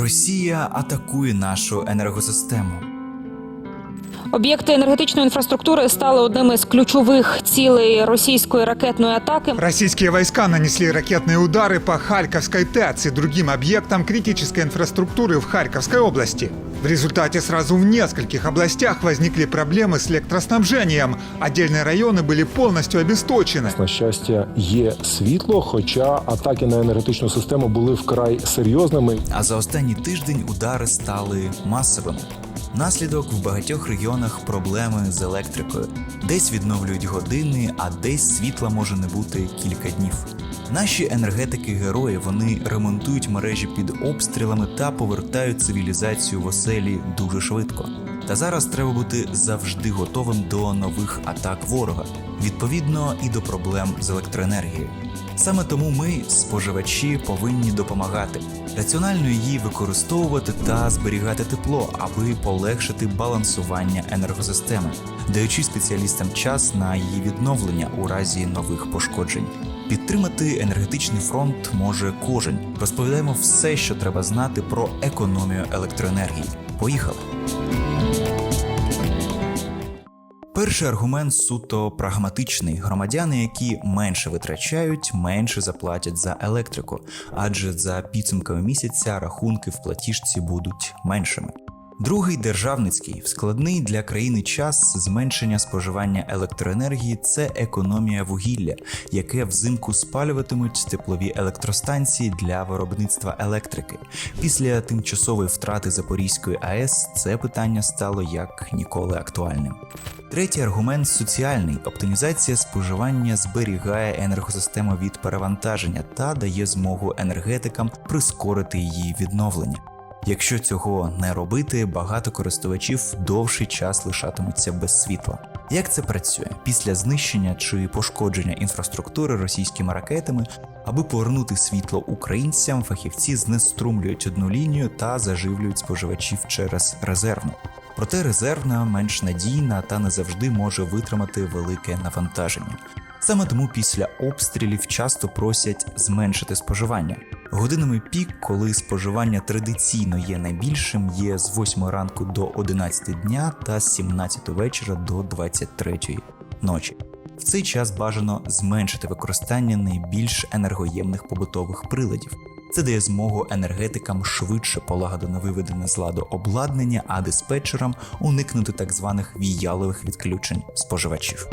Росія атакує нашу енергосистему. Об'єкти енергетичної інфраструктури стали одним із ключових цілей російської ракетної атаки. Российские войска нанесли ракетные удары по Харьковской ТЭЦ и другим объектам критической инфраструктуры в Харьковской области. В результате сразу в нескольких областях возникли проблемы с электроснабжением. Отдельные районы были полностью обесточены. На щастя, є світло, хоча атаки на енергетичну систему були вкрай серйозними. А за останній тиждень удари стали масовими. Наслідок в багатьох регіонах проблеми з електрикою. Десь відновлюють години, а десь світла може не бути кілька днів. Наші енергетики герої вони ремонтують мережі під обстрілами та повертають цивілізацію в оселі дуже швидко. Та зараз треба бути завжди готовим до нових атак ворога, відповідно і до проблем з електроенергією. Саме тому ми, споживачі, повинні допомагати, раціонально її використовувати та зберігати тепло, аби полегшити балансування енергосистеми, даючи спеціалістам час на її відновлення у разі нових пошкоджень. Підтримати енергетичний фронт може кожен. Розповідаємо все, що треба знати про економію електроенергії. Поїхали! Перший аргумент суто прагматичний. Громадяни, які менше витрачають, менше заплатять за електрику, адже за підсумками місяця рахунки в платіжці будуть меншими. Другий державницький складний для країни час зменшення споживання електроенергії це економія вугілля, яке взимку спалюватимуть теплові електростанції для виробництва електрики. Після тимчасової втрати Запорізької АЕС це питання стало як ніколи актуальним. Третій аргумент соціальний. Оптимізація споживання зберігає енергосистему від перевантаження та дає змогу енергетикам прискорити її відновлення. Якщо цього не робити, багато користувачів довший час лишатимуться без світла. Як це працює? Після знищення чи пошкодження інфраструктури російськими ракетами, аби повернути світло українцям, фахівці знеструмлюють одну лінію та заживлюють споживачів через резервну. Проте резервна менш надійна та не завжди може витримати велике навантаження. Саме тому після обстрілів часто просять зменшити споживання. Годинами пік, коли споживання традиційно є найбільшим, є з 8 ранку до 11 дня та з 17 вечора до 23 ночі. В цей час бажано зменшити використання найбільш енергоємних побутових приладів. Це дає змогу енергетикам швидше полагодено виведене з ладу обладнання, а диспетчерам уникнути так званих віялових відключень споживачів.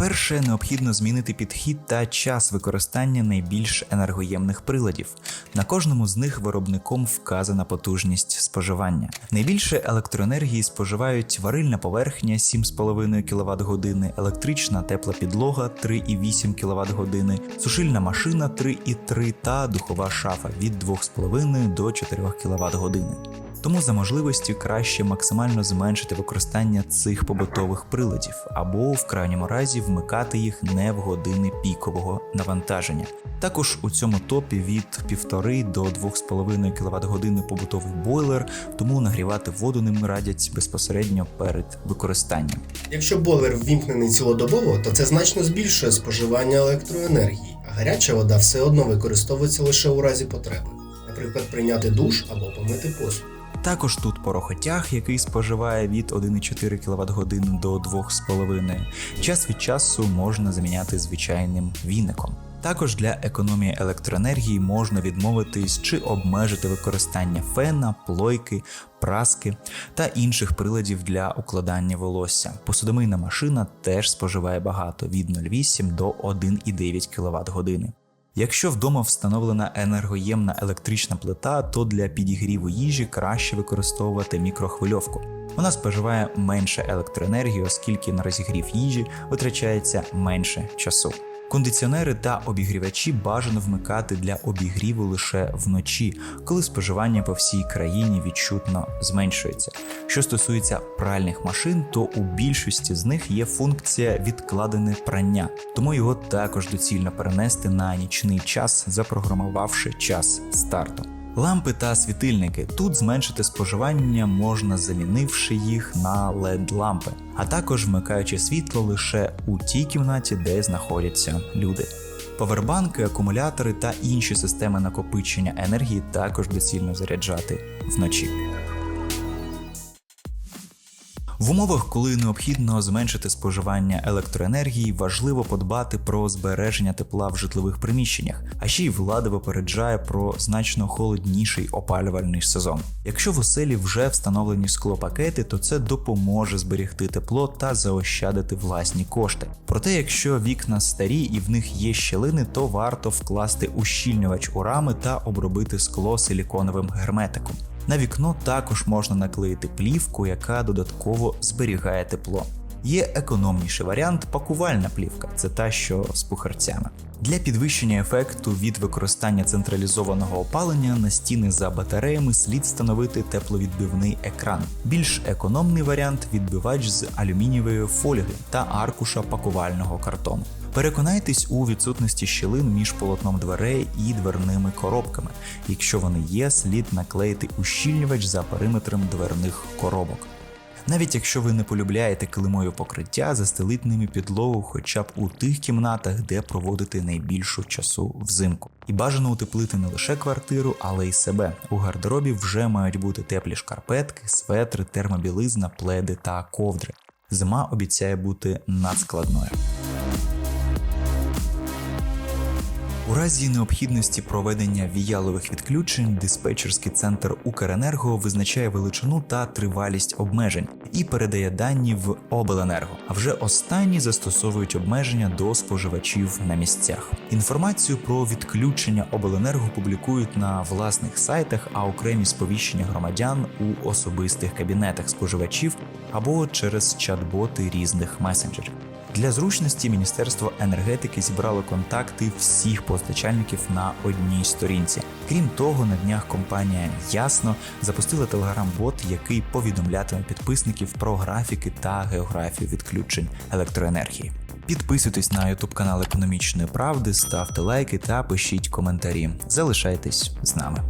По-перше, необхідно змінити підхід та час використання найбільш енергоємних приладів. На кожному з них виробником вказана потужність споживання. Найбільше електроенергії споживають варильна поверхня 7,5 кВт години, електрична тепла підлога 3,8 кВт години, сушильна машина 3,3 та духова шафа від 2,5 до 4 кВт години. Тому за можливості краще максимально зменшити використання цих побутових приладів або в крайньому разі вмикати їх не в години пікового навантаження. Також у цьому топі від 1,5 до 2,5 кВт години побутовий бойлер, тому нагрівати воду ним радять безпосередньо перед використанням. Якщо бойлер ввімкнений цілодобово, то це значно збільшує споживання електроенергії, а гаряча вода все одно використовується лише у разі потреби, наприклад, прийняти душ або помити посуд. Також тут порохотяг, який споживає від 1,4 кВт годин до 2,5. Час від часу можна заміняти звичайним віником. Також для економії електроенергії можна відмовитись чи обмежити використання фена, плойки, праски та інших приладів для укладання волосся. Посудомийна машина теж споживає багато від 0,8 до 1,9 кВт години. Якщо вдома встановлена енергоємна електрична плита, то для підігріву їжі краще використовувати мікрохвильовку. Вона споживає менше електроенергії, оскільки на розігрів їжі витрачається менше часу. Кондиціонери та обігрівачі бажано вмикати для обігріву лише вночі, коли споживання по всій країні відчутно зменшується. Що стосується пральних машин, то у більшості з них є функція відкладене прання, тому його також доцільно перенести на нічний час, запрограмувавши час старту. Лампи та світильники тут зменшити споживання можна замінивши їх на led лампи, а також вмикаючи світло лише у тій кімнаті, де знаходяться люди. Повербанки, акумулятори та інші системи накопичення енергії також доцільно заряджати вночі. В умовах, коли необхідно зменшити споживання електроенергії, важливо подбати про збереження тепла в житлових приміщеннях, а ще й влада попереджає про значно холодніший опалювальний сезон. Якщо в оселі вже встановлені склопакети, то це допоможе зберегти тепло та заощадити власні кошти. Проте, якщо вікна старі і в них є щілини, то варто вкласти ущільнювач у рами та обробити скло силіконовим герметиком. На вікно також можна наклеїти плівку, яка додатково зберігає тепло. Є економніший варіант пакувальна плівка, це та, що з пухарцями. Для підвищення ефекту від використання централізованого опалення на стіни за батареями слід встановити тепловідбивний екран. Більш економний варіант відбивач з алюмінієвої фольги та аркуша пакувального картону. Переконайтесь у відсутності щілин між полотном дверей і дверними коробками. Якщо вони є, слід наклеїти ущільнювач за периметром дверних коробок. Навіть якщо ви не полюбляєте килимові покриття, застеліть ними підлогу хоча б у тих кімнатах, де проводите найбільшу часу взимку. І бажано утеплити не лише квартиру, але й себе. У гардеробі вже мають бути теплі шкарпетки, светри, термобілизна, пледи та ковдри. Зима обіцяє бути надскладною. У разі необхідності проведення віялових відключень диспетчерський центр Укренерго визначає величину та тривалість обмежень і передає дані в обленерго. А вже останні застосовують обмеження до споживачів на місцях. Інформацію про відключення обленерго публікують на власних сайтах, а окремі сповіщення громадян у особистих кабінетах споживачів або через чат-боти різних месенджерів. Для зручності Міністерство енергетики зібрало контакти всіх постачальників на одній сторінці. Крім того, на днях компанія Ясно запустила телеграм-бот, який повідомлятиме підписників про графіки та географію відключень електроенергії. Підписуйтесь на YouTube канал Економічної правди, ставте лайки та пишіть коментарі. Залишайтесь з нами.